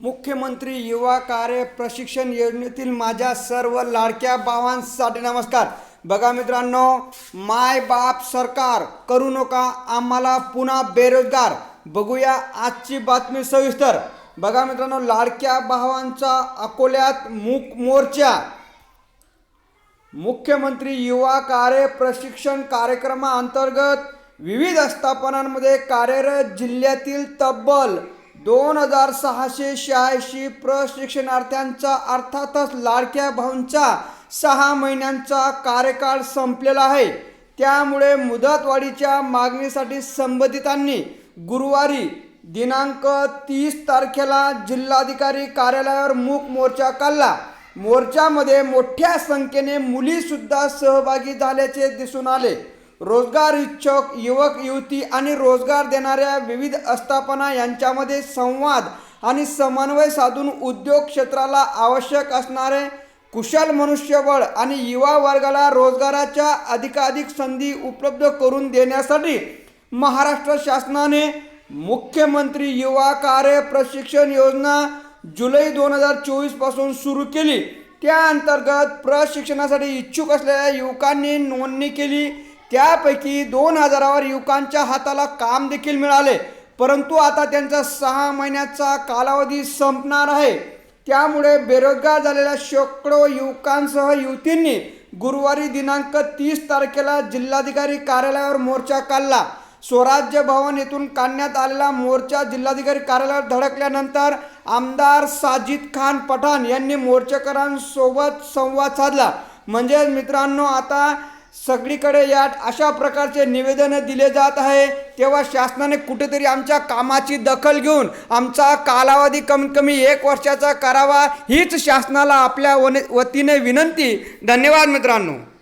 मुख्यमंत्री युवा कार्य प्रशिक्षण योजनेतील माझ्या सर्व लाडक्या भावांसाठी नमस्कार. बघा मित्रांनो माय बाप सरकार करू नका आम्हाला पुन्हा बेरोजगार. बघूया आजची बातमी सविस्तर. बघा मित्रांनो लाडक्या भावांचा अकोल्यात मूक मोर्चा. मुख्यमंत्री युवा कार्य प्रशिक्षण कार्यक्रमाअंतर्गत विविध आस्थापनांमध्ये कार्यरत जिल्ह्यातील तब्बल दोन हजार सहाशे शहाऐंशी प्रशिक्षणार्थ्यांचा अर्थातच लाडक्या भाऊंचा सहा महिन्यांचा कार्यकाळ संपलेला आहे. त्यामुळे मुदतवाढीच्या मागणीसाठी संबंधितांनी गुरुवारी दिनांक तीस तारखेला जिल्हाधिकारी कार्यालयावर मूक मोर्चा काढला. मोर्चामध्ये मोठ्या संख्येने मुलीसुद्धा सहभागी झाल्याचे दिसून आले. रोजगार इच्छुक युवक युवती आणि रोजगार देणाऱ्या विविध आस्थापना यांच्यामध्ये संवाद आणि समन्वय साधून उद्योग क्षेत्राला आवश्यक असणारे कुशल मनुष्यबळ आणि युवा वर्गाला रोजगाराच्या अधिकाधिक संधी उपलब्ध करून देण्यासाठी महाराष्ट्र शासनाने मुख्यमंत्री युवा कार्य प्रशिक्षण योजना जुलै दोन हजार चोवीसपासून सुरू केली. त्या अंतर्गत प्रशिक्षणासाठी इच्छुक असलेल्या युवकांनी नोंदणी केली. त्यापैकी दोन हजारावर युवकांच्या हाताला काम देखील मिळाले. परंतु आता त्यांचा सहा महिन्याचा कालावधी संपणार आहे. त्यामुळे बेरोजगार झालेल्या शेकडो युवकांसह युवतींनी गुरुवारी दिनांक तीस तारखेला जिल्हाधिकारी कार्यालयावर मोर्चा काढला. स्वराज्य भवन येथून काढण्यात आलेला मोर्चा जिल्हाधिकारी कार्यालयावर धडकल्यानंतर आमदार साजिद खान पठाण यांनी मोर्चेकरांसोबत संवाद साधला. म्हणजे मित्रांनो आता सगळीकडे या अशा प्रकारचे निवेदन दिले जात आहे. तेव्हा शासनाने कुठेतरी आमच्या कामाची दखल घेऊन आमचा कालावधी कमीत कमी एक वर्षाचा करावा हीच शासनाला आपल्या वने- वतीने विनंती. धन्यवाद मित्रांनो.